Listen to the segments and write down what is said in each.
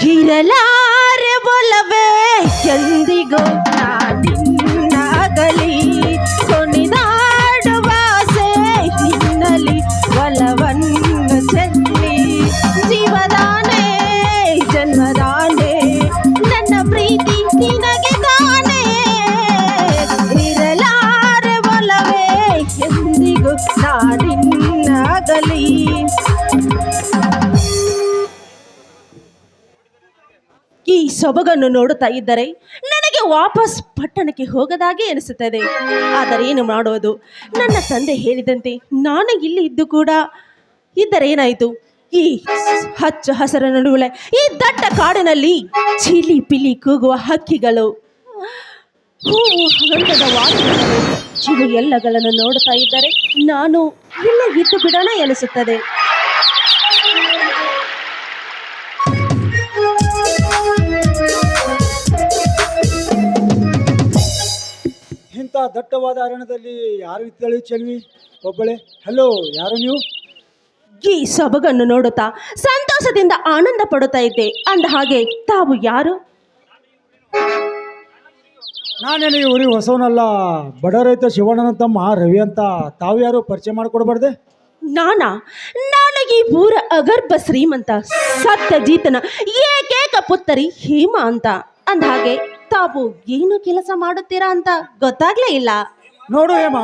ಗಿರಲಾರೆ ಬೊಲವೇ ಎಂದಿಗೂ ಸೊಬಗನ್ನು ನೋಡುತ್ತಾ ಇದ್ದರೆ ನನಗೆ ವಾಪಸ್ ಪಟ್ಟಣಕ್ಕೆ ಹೋಗದಾಗೆ ಅನಿಸುತ್ತದೆ ಆದರೆ ಏನು ಮಾಡುವುದು? ನನ್ನ ತಂದೆ ಹೇಳಿದಂತೆ ನಾನು ಇಲ್ಲಿ ಇದ್ದು ಕೂಡ ಇದ್ದರೇನಾಯಿತು? ಈ ಹಚ್ಚ ಹಸರ ನಡುವೆ ಈ ದಟ್ಟ ಕಾಡಿನಲ್ಲಿ ಚಿಲಿ ಪಿಲಿ ಕೂಗುವ ಹಕ್ಕಿಗಳು. ಹೂವು ಹಗಂತದ ವಾಸನೆಗಳು ಇವು ಎಲ್ಲಗಳನ್ನು ನೋಡುತ್ತಾ ಇದ್ದರೆ ನಾನು ಇಲ್ಲೇ ಇದ್ದು ಬಿಡೋಣ ಎನಿಸುತ್ತದೆ. ದಟ್ಟವಾದ ಅರಣ್ಯದಲ್ಲಿ ಯಾರು ಇತ್ತಳಿ ಚೆಲ್ವಿ? ಒಬ್ಬಳೆ ಹಲೋ ಯಾರು ನೀವು? ಈ ಸೊಬಗನ್ನು ನೋಡುತ್ತಾ ಸಂತೋಷದಿಂದ ಆನಂದ ಪಡುತ್ತಾ ಇದ್ದೆ. ಅಂದ ಹಾಗೆ ತಾವು ಯಾರು? ನಾನೇನು ಈ ಊರಿಗೆ ಹೊಸವನಲ್ಲ. ಬಡ ರೈತ ಶಿವಣ್ಣನ ತಮ್ಮ ರವಿ ಅಂತ. ತಾವು ಯಾರು? ಪರಿಚಯ ಮಾಡಿಕೊಡ್ಬಾರ್ದೆ? ನಾನಾ? ನಾನು ಈ ಊರ ಅಗರ್ಭ ಶ್ರೀಮಂತ ಸತ್ಯಜೀತನ ಏಕೇಕ ಪುತ್ತರಿ ಹೇಮ ಅಂತ. ಅಂದ ಹಾಗೆ ತಾವು ಏನು ಕೆಲಸ ಮಾಡುತ್ತೀರಾ ಅಂತ ಗೊತ್ತಾಗ್ಲೇ ಇಲ್ಲ. ನೋಡು ಹೇಮ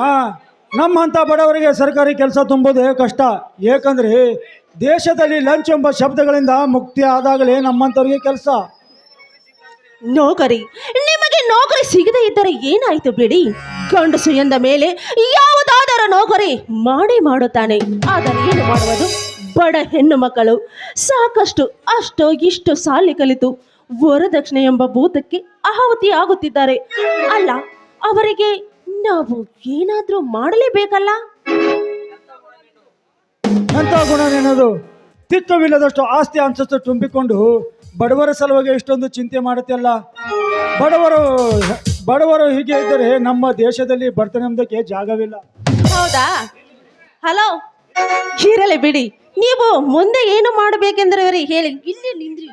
ನಮ್ಮಂಥ ಬಡವರಿಗೆ ಸರ್ಕಾರಿ ಕೆಲಸ ತುಂಬೋದೇ ಕಷ್ಟ. ಏಕಂದ್ರೆ ದೇಶದಲ್ಲಿ ಲಂಚ್ ಎಂಬ ಶಬ್ದಗಳಿಂದ ಮುಕ್ತಿ ಆದಾಗಲೇ ನಮ್ಮಂಥವ್ರಿಗೆ ಕೆಲಸ. ನೌಕರಿ ನಿಮಗೆ ನೌಕರಿ ಸಿಗದೇ ಇದ್ದರೆ ಏನಾಯ್ತು ಬಿಡಿ? ಗಂಡಸು ಎಂದ ಮೇಲೆ ಯಾವುದಾದರೂ ನೌಕರಿ ಮಾಡಿ ಮಾಡುತ್ತಾನೆ. ಆದರೆ ಏನು ಮಾಡುವುದು? ಬಡ ಹೆಣ್ಣು ಮಕ್ಕಳು ಸಾಕಷ್ಟು ಅಷ್ಟೋ ಇಷ್ಟು ಸಾಲಿ ಕಲಿತು ವರದಕ್ಷಿಣೆ ಎಂಬ ಭೂತಕ್ಕೆ ಆಹುತಿ ಆಗುತ್ತಿದ್ದಾರೆ. ಅಲ್ಲ ಅವರಿಗೆ ನಾವು ಏನಾದರೂ ಮಾಡಲೇಬೇಕಲ್ಲ? ಎಂಥ ಗುಣನೇನದು ತಿಕ್ಕವಿಲ್ಲದಷ್ಟು ಆಸ್ತಿ ಅಂತಸ್ತು ತುಂಬಿಕೊಂಡು ಬಡವರ ಸಲುವಾಗಿ ಇಷ್ಟೊಂದು ಚಿಂತೆ ಮಾಡುತ್ತಲ್ಲ ಬಡವರು ಬಡವರು ಹೀಗೆ ಇದ್ದರೆ ನಮ್ಮ ದೇಶದಲ್ಲಿ ಬಡತನ ಎಂಬುದಕ್ಕೆ ಜಾಗವಿಲ್ಲ. ಹೌದಾ? ಹಲೋ? ಇರಲಿ ಬಿಡಿ. ನೀವು ಮುಂದೆ ಏನು ಮಾಡಬೇಕೆಂದ್ರೆ ಹೇಳಿ. ಇಲ್ಲಿ ನಿಂದ್ರಿ.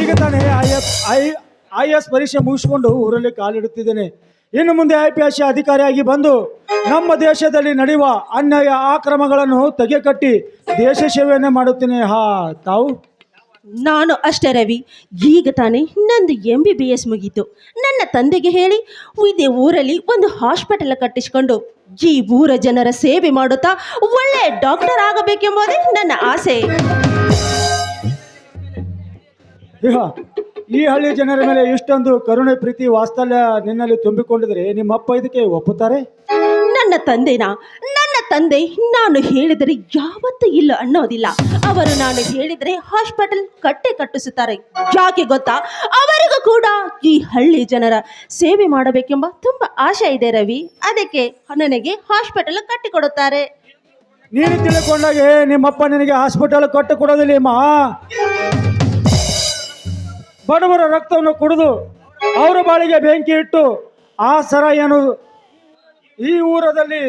ಈಗ ತಾನೇ I F I I S ಪರೀಕ್ಷೆ ಮುಗಿಸ್ಕೊಂಡು ಊರಲ್ಲಿ ಕಾಲಿಡುತ್ತಿದ್ದೇನೆ. ಇನ್ನು ಮುಂದೆ ಐ ಪಿ ಎಸ್ ಅಧಿಕಾರಿಯಾಗಿ ಬಂದು ನಮ್ಮ ದೇಶದಲ್ಲಿ ನಡೆಯುವ ಅನ್ಯಾಯ ಆಕ್ರಮಗಳನ್ನು ತೆಗೆಕಟ್ಟಿ ದೇಶ ಸೇವೆಯನ್ನೇ ಮಾಡುತ್ತೇನೆ. ಹಾ ತಾವು? ನಾನು ಅಷ್ಟೇ ರವಿ. ಈಗ ತಾನೇ ನಂದು ಎಂ ಬಿ ಬಿ ಎಸ್ ಮುಗೀತು. ನನ್ನ ತಂದೆಗೆ ಹೇಳಿ ಇದೇ ಊರಲ್ಲಿ ಒಂದು ಹಾಸ್ಪಿಟಲ್ ಕಟ್ಟಿಸಿಕೊಂಡು ಈ ಊರ ಜನರ ಸೇವೆ ಮಾಡುತ್ತಾ ಒಳ್ಳೆ ಡಾಕ್ಟರ್ ಆಗಬೇಕೆಂಬುದೇ ನನ್ನ ಆಸೆ. ಈ ಹಳ್ಳಿ ಜನರ ಮೇಲೆ ಇಷ್ಟೊಂದು ಕರುಣೆ ಪ್ರೀತಿ ವಾತ್ಸಲ್ಯ ನಿನ್ನಲ್ಲಿ ತುಂಬಿಕೊಂಡಿದ್ರೆ ನಿಮ್ಮಪ್ಪ ಇದಕ್ಕೆ ಒಪ್ಪುತ್ತಾರೆ? ನನ್ನ ತಂದೆನ? ನನ್ನ ತಂದೆ ನಾನು ಹೇಳಿದರೆ ಯಾವತ್ತೂ ಇಲ್ಲ ಅನ್ನೋದಿಲ್ಲ. ಅವರು ನಾನು ಹೇಳಿದರೆ ಹಾಸ್ಪಿಟಲ್ ಕಟ್ಟೆ ಕಟ್ಟಿಸುತ್ತಾರೆ. ಯಾಕೆ ಗೊತ್ತಾ? ಅವರಿಗೂ ಕೂಡ ಈ ಹಳ್ಳಿ ಜನರ ಸೇವೆ ಮಾಡಬೇಕೆಂಬ ತುಂಬ ಆಶೆ ಇದೆ ರವಿ. ಅದಕ್ಕೆ ನನಗೆ ಹಾಸ್ಪಿಟಲ್ ಕಟ್ಟಿಕೊಡುತ್ತಾರೆ. ನೀನು ತಿಳ್ಕೊಂಡಾಗೆ ನಿಮ್ಮಪ್ಪ ನಿನಗೆ ಹಾಸ್ಪಿಟಲ್ ಕಟ್ಟು ಕೊಡೋದಿಲ್ಲ ಅಮ್ಮ ಬಡವರ ರಕ್ತವನ್ನು ಕುಡಿದು ಅವರ ಬಾಳಿಗೆ ಬೆಂಕಿ ಇಟ್ಟು ಆ ಸರ ಏನು ಈ ಊರದಲ್ಲಿ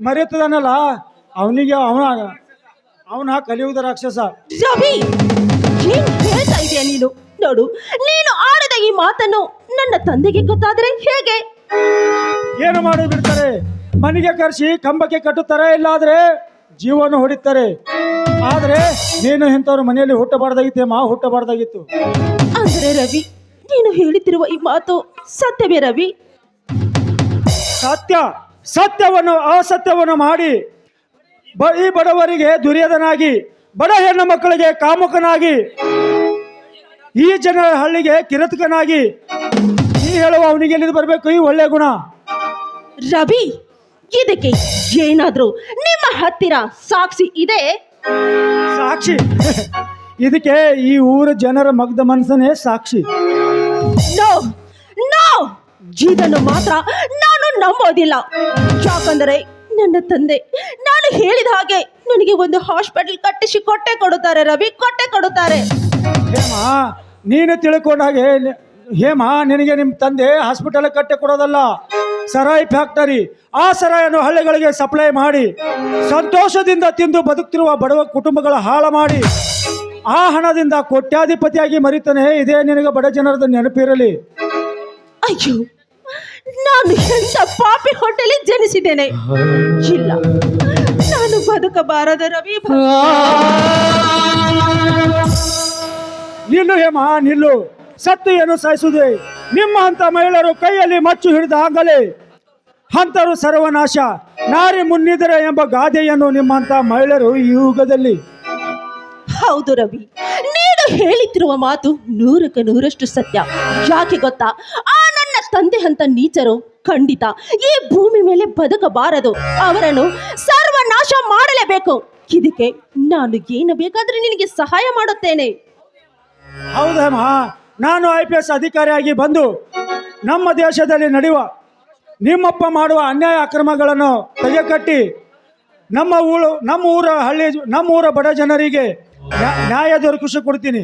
ಮರೆತದನಲ್ಲ ಅವನಿಗೆ ಅವನ ಅವನ ಕಲಿಯುವುದ ರಾಕ್ಷಸ. ರವಿ ಏನ್ ಹೇಳ್ತಾ ಇದೆಯಾ ನೀನು? ನೋಡು ನೀನು ಆಡಿದ ಈ ಮಾತನ್ನು ನನ್ನ ತಂದೆಗೆ ಗೊತ್ತಾದ್ರೆ ಹೇಗೆ? ಏನು ಮಾಡಿ ಬಿಡ್ತಾರೆ? ಮನೆಗೆ ಕರೆಸಿ ಕಂಬಕ್ಕೆ ಕಟ್ಟುತ್ತಾರೆ ಇಲ್ಲಾದ್ರೆ ಜೀವನ ಹೊಡಿತಾರೆ? ಆದ್ರೆ ನೀನು ಇಂಥವ್ರ ಮನೆಯಲ್ಲಿ ಹುಟ್ಟಬಾರ್ದಾಗಿತ್ತು ಮಾ ಹುಟ್ಟಬಾರ್ದಾಗಿತ್ತು. ಅಂದ್ರೆ ರವಿ ನೀನು ಹೇಳುತ್ತಿರುವ ಈ ಮಾತು ಸತ್ಯವೇ ರವಿ? ಸತ್ಯ ಸತ್ಯವನ್ನು ಅಸತ್ಯವನ್ನು ಮಾಡಿ ಬ ಈ ಬಡವರಿಗೆ ದುರ್ಯೋಧನಾಗಿ ಬಡ ಹೆಣ್ಣು ಮಕ್ಕಳಿಗೆ ಕಾಮುಕನಾಗಿ ಈ ಜನರ ಹಳ್ಳಿಗೆ ಕಿರತಕನಾಗಿ ಈ ಹೇಳುವ ಅವನಿಗೆ ಎಲ್ಲಿಂದ ಬರಬೇಕು ಈ ಒಳ್ಳೆ ಗುಣ. ರವಿ ಇದಕ್ಕೆ ಏನಾದರೂ ನಿಮ್ಮ ಹತ್ತಿರ ಸಾಕ್ಷಿ ಇದೆ? ಸಾಕ್ಷಿ? ಇದಕ್ಕೆ ಈ ಊರ ಜನರ ಮಗ್ಧ ಮನಸ್ಸನ್ನೇ ಸಾಕ್ಷಿ. No no! ಜೀವನ ಮಾತ್ರ ನಾನು ನಂಬೋದಿಲ್ಲ. ಯಾಕಂದರೆ ನನ್ನ ತಂದೆ ನಾನು ಹೇಳಿದ ಹಾಗೆ ನನಗೆ ಒಂದು ಹಾಸ್ಪಿಟಲ್ ಕಟ್ಟಿಸಿ ಕೊಟ್ಟೆ ಕೊಡುತ್ತಾರೆ ರವಿ ಕೊಟ್ಟೆ ಕೊಡುತ್ತಾರೆ. ಹೇಮಾ ನೀನು ತಿಳ್ಕೊಂಡ ಹಾಗೆ ನಿ- ಹೇಮ ನಿನಗೆ ನಿಮ್ಮ ತಂದೆ ಹಾಸ್ಪಿಟಲ್ ಕಟ್ಟೆ ಕೊಡೋದಲ್ಲ. ಸರಾಯಿ ಫ್ಯಾಕ್ಟರಿ ಆ ಸರಾಯನ್ನು ಹಳ್ಳಿಗಳಿಗೆ ಸಪ್ಲೈ ಮಾಡಿ ಸಂತೋಷದಿಂದ ತಿಂದು ಬದುಕ್ತಿರುವ ಬಡವ ಕುಟುಂಬಗಳ ಹಾಳ ಮಾಡಿ. ಆ ಹಣದಿಂದ ಕೋಟ್ಯಾಧಿಪತಿಯಾಗಿ ಮರಿತಾನೆ. ಇದೇ ನಿನಗೆ ಬಡ ಜನರದ ನೆನಪಿರಲಿ. ಅಯ್ಯೋ ನಾನು ಎಂತ ಪಾಪಿ ಹೊಟ್ಟೆಲಿ ಜನಿಸಿದ್ದೇನೆ. ಇಲ್ಲ ನಾನು ಬದುಕಬಾರದ ರವಿ ನಿಲ್ಲು ಹೇಮ ನಿಲ್ಲು. ಸತ್ತು ಏನು ಸಾಯಿಸುವುದೇ. ನಿಮ್ಮ ಅಂತ ಮಹಿಳೆಯರು ಕೈಯಲ್ಲಿ ಮಚ್ಚು ಹಿಡಿದ ಆಗಲೇ ಹಂತರು ಸರ್ವನಾಶ ನಾರಿ ಮುನ್ನಿದರೆ ಎಂಬ ಗಾದೆಯನ್ನು ನಿಮ್ಮಂತ ಮಹಿಳೆಯರು ಈ ಯುಗದಲ್ಲಿ. ಹೌದು ರವಿ. ನೀನು ಹೇಳುತ್ತಿರುವ ಮಾತು ನೂರಕ್ಕೆ ನೂರಷ್ಟು ಸತ್ಯ. ಯಾಕೆ ಗೊತ್ತಾ? ಆ ನನ್ನ ತಂದೆ ಅಂತ ನೀಚರು ಖಂಡಿತ ಈ ಭೂಮಿ ಮೇಲೆ ಬದುಕಬಾರದು. ಅವರನ್ನು ಸರ್ವನಾಶ ಮಾಡಲೇಬೇಕು. ಇದಕ್ಕೆ ನಾನು ಏನು ಬೇಕಾದ್ರೆ ನಿನಗೆ ಸಹಾಯ ಮಾಡುತ್ತೇನೆ. ಹೌದಮ್ಮ ನಾನು ಐ ಪಿ ಎಸ್ ಅಧಿಕಾರಿಯಾಗಿ ಬಂದು ನಮ್ಮ ದೇಶದಲ್ಲಿ ನಡೆಯುವ ನಿಮ್ಮಪ್ಪ ಮಾಡುವ ಅನ್ಯಾಯ ಅಕ್ರಮಗಳನ್ನು ತೆಗೆಕಟ್ಟಿ ನಮ್ಮ ಊರು ನಮ್ಮ ಊರ ಹಳ್ಳಿ, ನಮ್ಮ ಊರ ಬಡ ಜನರಿಗೆ ನ್ಯಾಯ ಖುಷಿ ಕೊಡ್ತೀನಿ.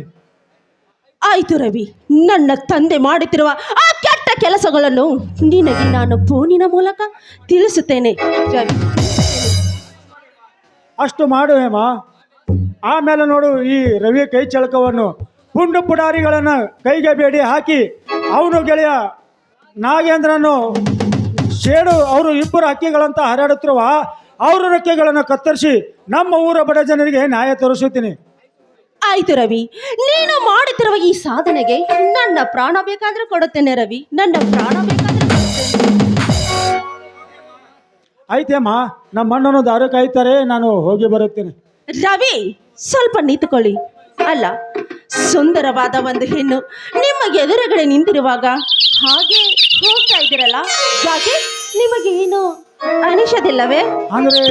ಆಯ್ತು ರವಿ ನನ್ನ ತಂದೆ ಮಾಡುತ್ತಿರುವ ಆ ಕೆಟ್ಟ ಕೆಲಸಗಳನ್ನು ನಿನಗೆ ನಾನು ಫೋನಿನ ಮೂಲಕ ತಿಳಿಸುತ್ತೇನೆ. ರವಿ. ಅಷ್ಟು ಮಾಡು ಹೇಮ. ಆಮೇಲೆ ನೋಡು ಈ ರವಿ ಕೈ ಚಳಕವನ್ನು. ಪುಂಡು ಪುಡಾರಿಗಳನ್ನು ಕೈಗೆ ಬೇಡಿ ಹಾಕಿ ಅವನು ಗೆಳೆಯ ನಾಗೇಂದ್ರನು ಶೇಡು ಅವರು ಇಬ್ಬರು ಹಕ್ಕಿಗಳಂತ ಹರಡುತ್ತಿರುವ ಅವರ ರೆಕ್ಕೆಗಳನ್ನು ಕತ್ತರಿಸಿ ನಮ್ಮ ಊರ ಬಡ ಜನರಿಗೆ ನ್ಯಾಯ ತೋರಿಸುತ್ತೀನಿ. ಆಯ್ತು ರವಿ. ನೀನು ಮಾಡುತ್ತಿರುವ ಈ ಸಾಧನೆಗೆ ನನ್ನ ಪ್ರಾಣ ಬೇಕಾದ್ರೂ ಕೊಡುತ್ತೇನೆ ರವಿ. ನನ್ನ ಪ್ರಾಣ ಬೇಕಾದ್ರೂ ಆಯ್ತೇಮ್ಮ ನಮ್ಮ ಅಣ್ಣನ ದಾರ ಕಾಯ್ತಾರೆ ನಾನು ಹೋಗಿ ಬರುತ್ತೇನೆ. ರವಿ ಸ್ವಲ್ಪ ನಿಂತುಕೊಳ್ಳಿ. ಅಲ್ಲ ಸುಂದರವಾದ ಒಂದು ಹೆಣ್ಣು ನಿಮ್ಮ ಎದುರುಗಡೆ ನಿಂತಿರುವಾಗ ಹಾಗೆ ಹೋಗ್ತಾ ಇದ್ದೀರಲ್ಲ ಯಾಕೆ ನಿಮಗೆ ಏನು ಅನಿಸದಿಲ್ಲವೇ ಅಂದ್ರೆ